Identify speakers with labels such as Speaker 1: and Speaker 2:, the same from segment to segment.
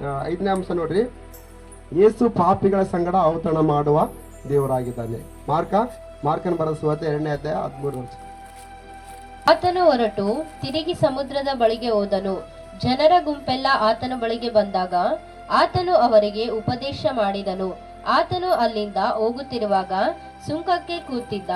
Speaker 1: ಐದನೇ ಅಂಶ ನೋಡ್ರಿ. ಯೇಸು ಪಾಪಿಗಳ ಸಂಗಡ ಅವತರಣ ಮಾಡುವ ದೇವರಾಗಿದ್ದಾನೆ. ಮಾರ್ಕ, ಮಾರ್ಕನ ಬರಸುವತೆ ಎರಡನೇ ಅಧ್ಯಾಯ ಹದಿಮೂರು
Speaker 2: ಆತನು ಹೊರಟು, ತಿರುಗಿ ಸಮುದ್ರದ ಬಳಿಗೆ ಹೋದನು. ಜನರ ಗುಂಪೆಲ್ಲ ಆತನ ಬಳಿಗೆ ಬಂದಾಗ, ಆತನು ಅವರಿಗೆ ಉಪದೇಶ ಮಾಡಿದನು. ಆತನು ಅಲ್ಲಿಂದ ಹೋಗುತ್ತಿರುವಾಗ, ಸುಂಕಕ್ಕೆ ಕೂತಿದ್ದ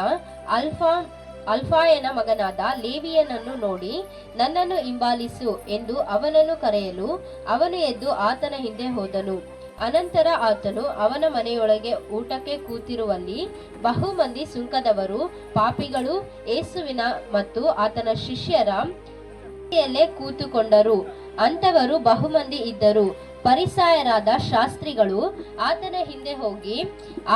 Speaker 2: ಅಲ್ಫಾ ಅಲ್ಫಾಯನ ಮಗನಾದ ಲೇವಿಯನನ್ನು ನೋಡಿ, ನನ್ನನ್ನು ಹಿಂಬಾಲಿಸು ಎಂದು ಅವನನ್ನು ಕರೆಯಲು ಅವನು ಎದ್ದು ಆತನ ಹಿಂದೆ ಹೋದನು. ಅನಂತರ ಆತನು ಅವನ ಮನೆಯೊಳಗೆ ಊಟಕ್ಕೆ ಕೂತಿರುವಲ್ಲಿ ಬಹುಮಂದಿ ಸುಂಕದವರು, ಪಾಪಿಗಳು ಏಸುವಿನ ಮತ್ತು ಆತನ ಶಿಷ್ಯರ ಕೂತುಕೊಂಡರು. ಅಂತವರು ಬಹುಮಂದಿ ಇದ್ದರು. ಪರಿಸಾಯರಾದ ಶಾಸ್ತ್ರಿಗಳು ಆತನ ಹಿಂದೆ ಹೋಗಿ,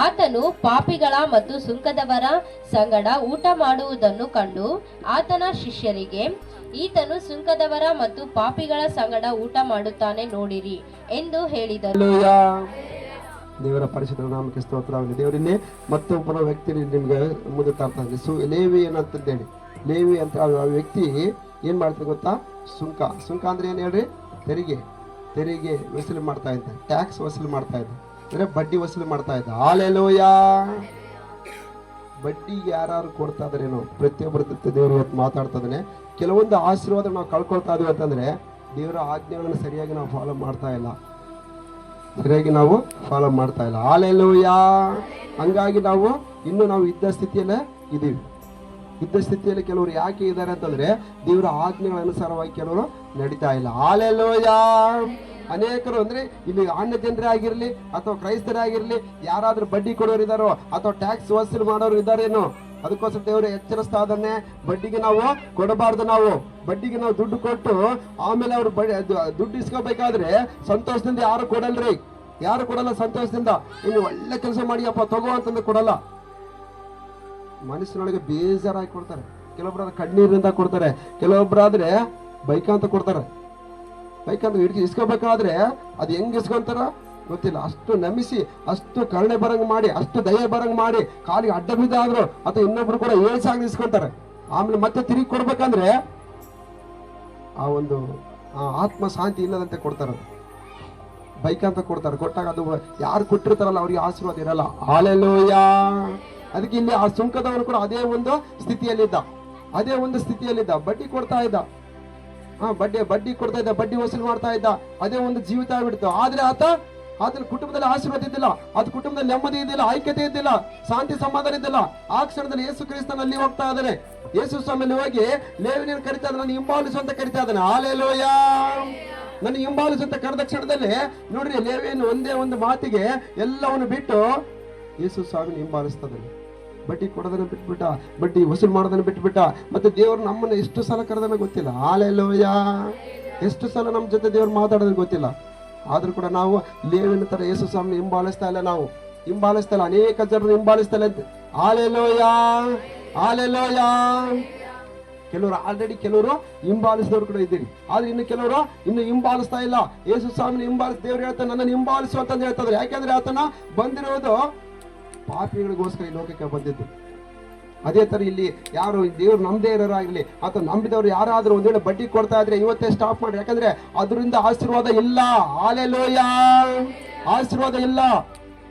Speaker 2: ಆತನು ಪಾಪಿಗಳ ಮತ್ತು ಸುಂಕದವರ ಸಂಗಡ ಊಟ ಮಾಡುವುದನ್ನು ಕಂಡು ಆತನ ಶಿಷ್ಯರಿಗೆ, ಈತನು ಸುಂಕದವರ ಮತ್ತು ಪಾಪಿಗಳ ಸಂಗಡ ಊಟ ಮಾಡುತ್ತಾನೆ ನೋಡಿರಿ ಎಂದು ಹೇಳಿದರು.
Speaker 1: ದೇವರ ಪರಿಶುದ್ಧ ನಾಮಕ್ಕೆ ಸ್ತೋತ್ರವಾಗಲಿ. ದೇವರಿನ್ನೇ ಮತ್ತೊಬ್ಬರ ವ್ಯಕ್ತಿ ನಿಮ್ಗೆ ಮುಂದೆ ತರ್ತಾ ಇದ್ದೀನಿ ಸು, ಲೇವಿ ಏನಂತಂದೇಳಿ ಲೇವಿ ಅಂತ ವ್ಯಕ್ತಿ ಏನ್ ಮಾಡ್ತಾರೆ ಗೊತ್ತಾ? ಸುಂಕ. ಸುಂಕ ಅಂದ್ರೆ ಏನ್ ಹೇಳ್ರಿ? ತೆರಿಗೆ. ತೆರಿಗೆ ವಸೂಲಿ ಮಾಡ್ತಾ ಇದ್ದ ಟ್ಯಾಕ್ಸ್ ವಸೂಲಿ ಮಾಡ್ತಾ ಇದ್ದ ಅಂದ್ರೆ ಬಡ್ಡಿ ವಸೂಲಿ ಮಾಡ್ತಾ ಇದ್ದ. ಆಲೆಲೋಯ ಬಡ್ಡಿ ಯಾರು ಕೊಡ್ತಾ ಇದಾರೇನೋ ಪ್ರತಿಯೊಬ್ಬರ ದೇವರು ಇವತ್ತು ಮಾತಾಡ್ತಾ ಇದ್ದಾನೆ ಕೆಲವೊಂದು ಆಶೀರ್ವಾದ ನಾವು ಕಳ್ಕೊಳ್ತಾ ಇದೀವಿ ಅಂತಂದ್ರೆ, ದೇವರ ಆಜ್ಞೆಗಳನ್ನು ಸರಿಯಾಗಿ ನಾವು ಫಾಲೋ ಮಾಡ್ತಾ ಇಲ್ಲ. ಸರಿಯಾಗಿ ನಾವು ಫಾಲೋ ಮಾಡ್ತಾ ಇಲ್ಲ. ಆಲೆಲೋಯ ಹಂಗಾಗಿ ನಾವು ಇನ್ನು ನಾವು ಇದ್ದ ಸ್ಥಿತಿಯಲ್ಲೇ ಇದೀವಿ. ಇದ್ದ ಸ್ಥಿತಿಯಲ್ಲಿ ಕೆಲವರು ಯಾಕೆ ಇದ್ದಾರೆ ಅಂತಂದ್ರೆ ದೇವರ ಆಜ್ಞೆಗಳ ಅನುಸಾರವಾಗಿ ಕೆಲವರು ನಡೀತಾ ಇಲ್ಲ. ಹಾಲೆಲೂಯಾ ಅನೇಕರು ಅಂದ್ರೆ ಇಲ್ಲಿ ಅಣ್ಣ ಜನರೇ ಆಗಿರ್ಲಿ ಅಥವಾ ಕ್ರೈಸ್ತರೇ ಆಗಿರ್ಲಿ, ಯಾರಾದ್ರೂ ಬಡ್ಡಿ ಕೊಡೋರು ಇದ್ದಾರೋ ಅಥವಾ ಟ್ಯಾಕ್ಸ್ ವಸೂಲು ಮಾಡೋರು ಇದ್ದಾರೇನೋ ಅದಕ್ಕೋಸ್ಕರ ದೇವರು ಎಚ್ಚರಿಸ್ತಾ ಅದನ್ನೇ ಬಡ್ಡಿಗೆ ನಾವು ಕೊಡಬಾರ್ದು ನಾವು. ಬಡ್ಡಿಗೆ ನಾವು ದುಡ್ಡು ಕೊಟ್ಟು ಆಮೇಲೆ ಅವ್ರು ದುಡ್ಡು ಇಸ್ಕೋಬೇಕಾದ್ರೆ ಸಂತೋಷದಿಂದ ಯಾರು ಕೊಡಲ್ರಿ? ಯಾರು ಕೊಡಲ್ಲ ಸಂತೋಷದಿಂದ? ಇನ್ನು ಒಳ್ಳೆ ಕೆಲಸ ಮಾಡಿಯಪ್ಪ, ತಗೋ ಅಂತಂದ್ರೆ ಕೊಡಲ್ಲ. ಮನಸ್ಸಿನೊಳಗೆ ಬೇಜಾರಾಗಿ ಕೊಡ್ತಾರೆ. ಕೆಲವೊಬ್ರು ಕಣ್ಣೀರಿನಿಂದ ಕೊಡ್ತಾರೆ. ಕೆಲವೊಬ್ರಾದ್ರೆ ಬೈಕ್ ಅಂತ ಕೊಡ್ತಾರೆ. ಬೈಕ್ ಅಂತ ಹಿಡ್ಕಿ ಇಸ್ಕೋಬೇಕಾದ್ರೆ ಅದು ಹೆಂಗ್ ಇಸ್ಕೊಂತಾರ ಗೊತ್ತಿಲ್ಲ. ಅಷ್ಟು ನಮಿಸಿ, ಅಷ್ಟು ಕರುಣೆ ಬರಂಗ್ ಮಾಡಿ, ಅಷ್ಟು ದಯೆ ಬರಂಗ್ ಮಾಡಿ, ಕಾಲಿಗೆ ಅಡ್ಡ ಬಿದ್ದಾದ್ರು ಅಥವಾ ಇನ್ನೊಬ್ರು ಕೂಡ ಏಳ್ಸಾಗಿ ಇಸ್ಕೊಂತಾರೆ. ಆಮೇಲೆ ಮತ್ತೆ ತಿರುಗಿ ಕೊಡ್ಬೇಕಂದ್ರೆ ಆ ಒಂದು ಆತ್ಮ ಶಾಂತಿ ಇಲ್ಲದಂತೆ ಕೊಡ್ತಾರೆ ಬೈಕ್ ಅಂತ ಕೊಡ್ತಾರೆ. ಕೊಟ್ಟಾಗ ಅದು ಯಾರು ಕೊಟ್ಟಿರ್ತಾರಲ್ಲ, ಅವ್ರಿಗೆ ಆಶೀರ್ವಾದ ಇರಲ್ಲ. ಹಾಲೆಲೂಯಾ ಅದಕ್ಕೆ ಇಲ್ಲಿ ಆ ಸುಂಕದವನು ಕೂಡ ಅದೇ ಒಂದು ಸ್ಥಿತಿಯಲ್ಲಿದ್ದ. ಅದೇ ಒಂದು ಸ್ಥಿತಿಯಲ್ಲಿದ್ದ. ಬಡ್ಡಿ ಕೊಡ್ತಾ ಇದ್ದ. ಹಾ, ಬಡ್ಡಿ ಬಡ್ಡಿ ಕೊಡ್ತಾ ಇದ್ದ, ಬಡ್ಡಿ ವಸೂಲು ಮಾಡ್ತಾ ಇದ್ದ. ಅದೇ ಒಂದು ಜೀವಿತ ಆಗ್ಬಿಡ್ತು. ಆದ್ರೆ ಆತ, ಆತನ ಕುಟುಂಬದಲ್ಲಿ ಆಶೀರ್ವಾದ ಇದ್ದಿಲ್ಲ. ಅದ್ ಕುಟುಂಬದಲ್ಲಿ ನೆಮ್ಮದಿ ಇದ್ದಿಲ್ಲ, ಐಕ್ಯತೆ ಇದ್ದಿಲ್ಲ, ಶಾಂತಿ ಸಮಾಧಾನ ಇದ್ದಿಲ್ಲ. ಆ ಕ್ಷಣದಲ್ಲಿ ಯೇಸು ಕ್ರಿಸ್ತನಲ್ಲಿ ಹೋಗ್ತಾ ಇದ್ದಾನೆ ಯೇಸು ಸ್ವಾಮಿಯಲ್ಲಿ ಹೋಗಿ ಲೇವಿನ ಕರಿತಾ ನನ್ನ ಹಿಂಬಾಲಿಸು ಅಂತ ಕರಿತಾ ಇದ್ದಾನೆ. ಹಾಲೆಲೂಯಾ! ನನ್ನ ಹಿಂಬಾಲಿಸು ಅಂತ ಕರೆದ ಕ್ಷಣದಲ್ಲಿ, ನೋಡ್ರಿ ಲೇವಿಯನ್ನು ಒಂದೇ ಒಂದು ಮಾತಿಗೆ ಎಲ್ಲವನ್ನು ಬಿಟ್ಟು, ಯೇಸು ಸ್ವಾಮಿ ಹಿಂಬಾಲಿಸ್ತದೆ ಬಡ್ಡಿ ಕೊಡೋದನ್ನ ಬಿಟ್ಬಿಟ್ಟ ಬಡ್ಡಿ ವಸೂಲು ಮಾಡೋದನ್ನ ಬಿಟ್ಬಿಟ್ಟ, ಮತ್ತೆ ದೇವರು ನಮ್ಮನ್ನ ಎಷ್ಟು ಸಲ ಕರೆದನ್ನ ಗೊತ್ತಿಲ್ಲ. ಆಲೆಲ್ಲೋಯ್ಯ ಎಷ್ಟು ಸಲ ನಮ್ಮ ಜೊತೆ ದೇವ್ರು ಮಾತಾಡೋದನ್ನ ಗೊತ್ತಿಲ್ಲ. ಆದ್ರೂ ಕೂಡ ನಾವು ಲೇವಿನ ತರ ಯೇಸು ಸ್ವಾಮಿ ಹಿಂಬಾಲಿಸ್ತಾ ಇಲ್ಲ ನಾವು. ಹಿಂಬಾಲಿಸ್ತಾ ಇಲ್ಲ, ಅನೇಕ ಜನರು ಹಿಂಬಾಲಿಸ್ತಾ ಇಲ್ಲ ಆಲೆಲ್ಲೋಯ್ಯ ಆಲೆಲ್ಲೋಯ್ಯ ಕೆಲವರು ಆಲ್ರೆಡಿ ಕೆಲವರು ಹಿಂಬಾಲಿಸಿದವರು ಕೂಡ ಇದ್ದೀರಿ. ಆದ್ರೆ ಇನ್ನು ಕೆಲವರು ಇನ್ನು ಹಿಂಬಾಲಿಸ್ತಾ ಇಲ್ಲ. ಯೇಸು ಸ್ವಾಮಿ ಹಿಂಬಾಲಿಸ್, ದೇವ್ರು ಹೇಳ್ತಾರೆ ನನ್ನನ್ನು ಹಿಂಬಾಲಿಸು ಅಂತಂದು ಹೇಳ್ತಾರೆ ಯಾಕೆಂದ್ರೆ ಆತನ ಬಂದಿರೋದು ಪಾಪಿಗಳಿಗೋಸ್ಕರ ಈ ಲೋಕಕ್ಕೆ ಬಂದಿದ್ದು. ಅದೇ ತರ ಇಲ್ಲಿ ಯಾರು ದೇವ್ರು ನಮ್ದೇ ಇರೋರಾಗಲಿ ಅಥವಾ ನಂಬಿದವರು ಯಾರಾದ್ರೂ ಒಂದ್ ವೇಳೆ ಬಡ್ಡಿ ಕೊಡ್ತಾ ಇದ್ರೆ ಇವತ್ತೇ ಸ್ಟಾಪ್ ಮಾಡಿ ಯಾಕಂದ್ರೆ ಅದರಿಂದ ಆಶೀರ್ವಾದ ಇಲ್ಲ. ಆಲೆಲೋಯ ಆಶೀರ್ವಾದ ಇಲ್ಲ.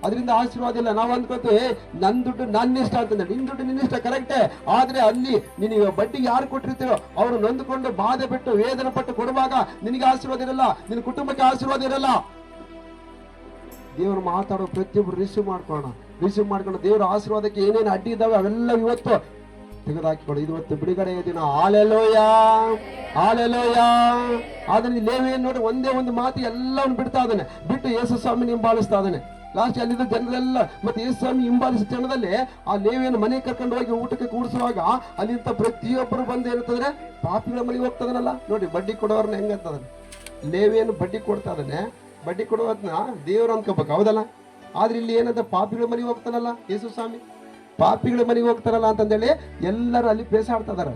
Speaker 1: ಅದರಿಂದ ಆಶೀರ್ವಾದ ಇಲ್ಲ. ನಾವು ಅಂದ್ಕೋತೀವಿ ನನ್ ದುಡ್ಡು ನನ್ನ ಇಷ್ಟ ಅಂತಂದ್ರೆ, ನಿನ್ ದುಡ್ಡು ನಿನ್ನ ಇಷ್ಟ ಕರೆಕ್ಟೇ ಆದ್ರೆ ಅಲ್ಲಿ ನಿನಗೆ ಬಡ್ಡಿಗೆ ಯಾರು ಕೊಟ್ಟಿರ್ತೀರೋ, ಅವರು ನೊಂದುಕೊಂಡು ಬಾಧೆ ಬಿಟ್ಟು ವೇದನೆ ಪಟ್ಟು ಕೊಡುವಾಗ ನಿನಗೆ ಆಶೀರ್ವಾದ ಇರಲ್ಲ ನಿನ್ನ ಕುಟುಂಬಕ್ಕೆ ಆಶೀರ್ವಾದ ಇರಲ್ಲ. ದೇವರು ಮಾತಾಡೋ ಪ್ರತಿಯೊಬ್ಬರು ರಿಸೀವ್ ಮಾಡ್ಕೊಳ್ಳೋಣ. ರಿಸೀವ್ ಮಾಡ್ಕೊಂಡು ದೇವರ ಆಶೀರ್ವಾದಕ್ಕೆ ಏನೇನು ಅಡ್ಡಿ ಇದ್ದಾವೆ ಅವೆಲ್ಲ ಇವತ್ತು ತೆಗೆದುಹಾಕಿಕೊಡು ಇದು ಇವತ್ತು ಬಿಡುಗಡೆಯ ದಿನ. ಆಲೆಲೋಯ ಆಲೆಲೋಯ ಆದ್ರೆ ಲೇವಿ ನೋಡಿ ಒಂದೇ ಒಂದು ಮಾತು ಎಲ್ಲವನ್ನು ಬಿಡ್ತಾ ಇದ್ದಾನೆ. ಬಿಟ್ಟು ಯೇಸು ಸ್ವಾಮಿ ಹಿಂಬಾಲಿಸ್ತಾ ಇದ್ದಾನೆ. ಲಾಸ್ಟ್ ಅಲ್ಲಿದ್ದ ಜನರೆಲ್ಲ ಮತ್ತೆ ಯೇಸು ಸ್ವಾಮಿ ಹಿಂಬಾಲಿಸಿದ ಜನದಲ್ಲಿ ಆ ಲೇವಿಯನ್ನು ಮನೆ ಕರ್ಕೊಂಡು ಹೋಗಿ ಊಟಕ್ಕೆ ಕೂಡಿಸುವಾಗ ಅಲ್ಲಿಂದ ಪ್ರತಿಯೊಬ್ಬರು ಬಂದು ಏನಂತಂದ್ರೆ ಪಾಪಿಗಳ ಮನೆಗೆ ಹೋಗ್ತದನಲ್ಲ? ನೋಡಿ, ಬಡ್ಡಿ ಕೊಡೋರ್ನ ಹೆಂಗಂತದ ಲೇವಿಯನ್ನು ಬಡ್ಡಿ ಕೊಡ್ತಾ ಇದ್ದಾನೆ. ಬಡ್ಡಿ ಕೊಡೋದನ್ನ ದೇವ್ರು ಅನ್ಕೋಬೇಕು ಹೌದಲ್ಲ? ಆದ್ರೆ ಇಲ್ಲಿ ಏನಂತ ಪಾಪಿಗಳ ಮನೆಗೆ ಹೋಗ್ತಾನಲ್ಲ ಯೇಸು ಸ್ವಾಮಿ. ಪಾಪಿಗಳ ಮನೆಗೆ ಹೋಗ್ತಾರಲ್ಲ ಅಂತಂದೇಳಿ ಎಲ್ಲರೂ ಅಲ್ಲಿ ಬೇಸಾಡ್ತಾ ಇದಾರೆ.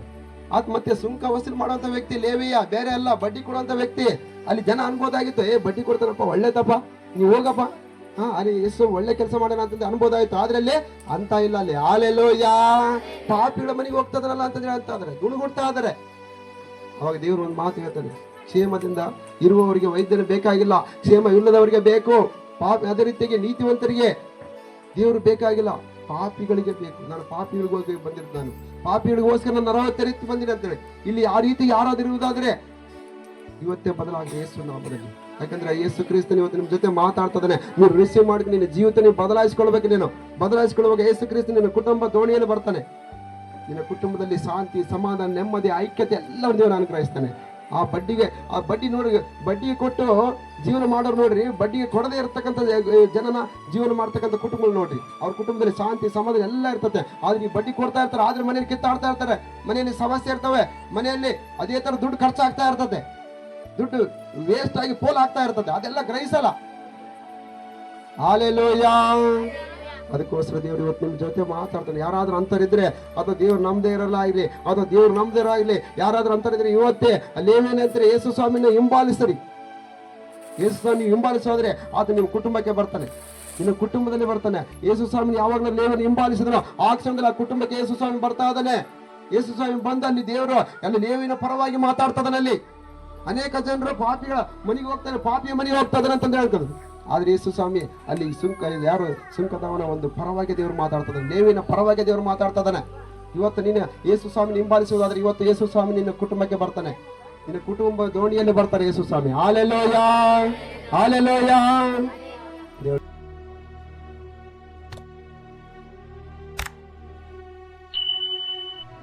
Speaker 1: ಆತ್ ಮತ್ತೆ ಸುಂಕ ವಸೂಲು ಮಾಡುವಂತ ವ್ಯಕ್ತಿ ಲೇವಿಯ, ಬೇರೆ ಅಲ್ಲ, ಬಡ್ಡಿ ಕೊಡುವಂತ ವ್ಯಕ್ತಿ. ಅಲ್ಲಿ ಜನ ಅನ್ಬೋದಾಗಿತ್ತು, ಏ, ಬಡ್ಡಿ ಕೊಡ್ತಾರಪ್ಪ, ಒಳ್ಳೇದಪ್ಪ, ನೀವು ಹೋಗಪ್ಪ. ಹಾ, ಅಲ್ಲಿ ಎಷ್ಟು ಒಳ್ಳೆ ಕೆಲಸ ಮಾಡೋಣ ಅಂತಂದ್ರೆ ಅನ್ಬೋದಾಯ್ತು. ಆದ್ರೆ ಅಲ್ಲಿ ಅಂತ ಇಲ್ಲ, ಅಲ್ಲಿ ಆಲೆಲ್ಲೋ ಯಾ ಪಾಪಿಗಳ ಮನೆಗೆ ಹೋಗ್ತದಲ್ಲ ಅಂತಂದ್ರೆ ಅಂತ ಆದ್ರೆ ಗುಣಗುಡ್ತಾ ಇದಾರೆ. ಅವಾಗ ದೇವ್ರು ಒಂದು ಮಾತು ಹೇಳ್ತಾನೆ, ಕ್ಷೇಮದಿಂದ ಇರುವವರಿಗೆ ವೈದ್ಯರು ಬೇಕಾಗಿಲ್ಲ, ಕ್ಷೇಮ ಇಲ್ಲದವರಿಗೆ ಬೇಕು. ಪಾಪ ಅದೇ ರೀತಿಯಾಗಿ ನೀತಿವಂತರಿಗೆ ದೇವರು ಬೇಕಾಗಿಲ್ಲ. ಪಾಪಿಗಳಿಗೆ ಬೇಕು. ನಾನು ಪಾಪಿಗಳಿಗೋಗಿ ಬಂದಿರೋದು ನಾನು. ಪಾಪಿಗಳಿಗೋಸ್ಕರ ನಾನು ತೆರೆದು ಬಂದಿದೆ ಅಂತೇಳಿ. ಇಲ್ಲಿ ಆ ರೀತಿ ಯಾರಾದ್ರೂ ಇರುವುದಾದ್ರೆ ಇವತ್ತೇ ಬದಲಾಗಿ ಯೇಸು ನಾಮದಲ್ಲಿ. ಯಾಕಂದ್ರೆ ಯೇಸು ಕ್ರಿಸ್ತನ ಇವತ್ತು ನಿಮ್ಮ ಜೊತೆ ಮಾತಾಡ್ತದಾನೆ ನೀವು ರಿಸೀವ್ ಮಾಡಿದ್ರೆ ನಿನ್ನ ಜೀವಿತ ನೀವು ಬದಲಾಯಿಸ್ಕೊಳ್ಬೇಕು ನೀನು. ಬದಲಾಯಿಸ್ಕೊಳ್ಳುವಾಗ ಯೇಸು ಕ್ರಿಸ್ತ ನಿನ್ನ ಕುಟುಂಬ ದೋಣಿಯಲ್ಲಿ ಬರ್ತಾನೆ. ನಿನ್ನ ಕುಟುಂಬದಲ್ಲಿ ಶಾಂತಿ, ಸಮಾಧಾನ, ನೆಮ್ಮದಿ, ಐಕ್ಯತೆ ಎಲ್ಲರೂ ದೇವರು ಅನುಗ್ರಹಿಸ್ತಾನೆ. ಆ ಬಡ್ಡಿಗೆ, ಆ ಬಡ್ಡಿ ನೋಡಿ, ಬಡ್ಡಿಗೆ ಕೊಟ್ಟು ಜೀವನ ಮಾಡೋರು ನೋಡ್ರಿ, ಬಡ್ಡಿಗೆ ಕೊಡದೇ ಇರತಕ್ಕಂಥ ಜನನ ಜೀವನ ಮಾಡ್ತಕ್ಕಂಥ ಕುಟುಂಬಗಳು ನೋಡ್ರಿ. ಅವ್ರ ಕುಟುಂಬದಲ್ಲಿ ಶಾಂತಿ, ಸಮಾಧಾನ ಎಲ್ಲ ಇರ್ತದೆ ಆದ್ರೆ ಈ ಬಡ್ಡಿ ಕೊಡ್ತಾ ಇರ್ತಾರೆ, ಆದ್ರೆ ಮನೆಯಲ್ಲಿ ಕಿತ್ತಾಡ್ತಾ ಇರ್ತಾರೆ. ಮನೆಯಲ್ಲಿ ಸಮಸ್ಯೆ ಇರ್ತವೆ. ಮನೆಯಲ್ಲಿ ಅದೇ ತರ ದುಡ್ಡು ಖರ್ಚಾಗ್ತಾ ಇರ್ತದೆ ದುಡ್ಡು ವೇಸ್ಟ್ ಆಗಿ ಪೋಲ್ ಆಗ್ತಾ ಇರ್ತದೆ ಅದೆಲ್ಲ ಗ್ರಹಿಸಲ್ಲ. ಹಾಲೆಲೂಯ ಅದಕ್ಕೋಸ್ಕರ ದೇವರು ಇವತ್ತು ನಿಮ್ಮ ಜೊತೆ ಮಾತಾಡ್ತಾನೆ. ಯಾರಾದರೂ ಅಂತರಿದ್ರೆ ಅದು ದೇವ್ರು ನಮ್ದೇ ಇರಲ್ಲ ಆಗಲಿ ಅದು ದೇವ್ರು ನಮ್ದೇ ಇರಲಿ ಯಾರಾದರೂ ಅಂತರಿದ್ರೆ ಇವತ್ತೇ ಅಲ್ಲೇನೇನಂತಾರೆ ಯೇಸು ಸ್ವಾಮಿನ ಹಿಂಬಾಲಿಸರಿ. ಯೇಸು ಸ್ವಾಮಿ ಹಿಂಬಾಲಿಸೋದ್ರೆ ಆತ ನಿಮ್ಮ ಕುಟುಂಬಕ್ಕೆ ಬರ್ತಾನೆ. ನಿನ್ನ ಕುಟುಂಬದಲ್ಲಿ ಬರ್ತಾನೆ. ಯೇಸು ಸ್ವಾಮಿ ಯಾವಾಗಲೂ ಲೇವನ ಹಿಂಬಾಲಿಸಿದ್ರು. ಆ ಕ್ಷಣದಲ್ಲಿ ಆ ಕುಟುಂಬಕ್ಕೆ ಯೇಸು ಸ್ವಾಮಿ ಬರ್ತಾ ಇದ್ದಾನೆ. ಯೇಸು ಸ್ವಾಮಿ ಬಂದ ಅಲ್ಲಿ ದೇವರು ಅಲ್ಲಿ ಲೇವಿನ ಪರವಾಗಿ ಮಾತಾಡ್ತದನಲ್ಲಿ ಅನೇಕ ಜನರು ಪಾಪಿಗಳ ಮನೆಗೆ ಹೋಗ್ತಾನೆ ಪಾಪಿಯ ಮನೆಗೆ ಹೋಗ್ತಾ ಇದಾರೆ ಅಂತ ಹೇಳ್ತಾರೆ. ಆದ್ರೆ ಯೇಸು ಸ್ವಾಮಿ, ಅಲ್ಲಿ ಸುಂಕ, ಯಾರು ಸುಂಕದವನ ಒಂದು ಪರವಾಗಿ ದೇವರು ಮಾತಾಡ್ತದ? ನೇವಿನ ಪರವಾಗಿ ದೇವರು ಮಾತಾಡ್ತದಾನೆ. ಇವತ್ತು ನೀನು ಯೇಸು ಸ್ವಾಮಿ ಹಿಂಬಾಲಿಸುವುದಾದ್ರೆ ಇವತ್ತು ಯೇಸು ಸ್ವಾಮಿ ನಿನ್ನ ಕುಟುಂಬಕ್ಕೆ ಬರ್ತಾನೆ. ನಿನ್ನ ಕುಟುಂಬ ದೋಣಿಯಲ್ಲಿ ಬರ್ತಾರೆ ಯೇಸು ಸ್ವಾಮಿ. ಹಾಲೆಲೋಯ! ಹಾಲೆಲೋಯ!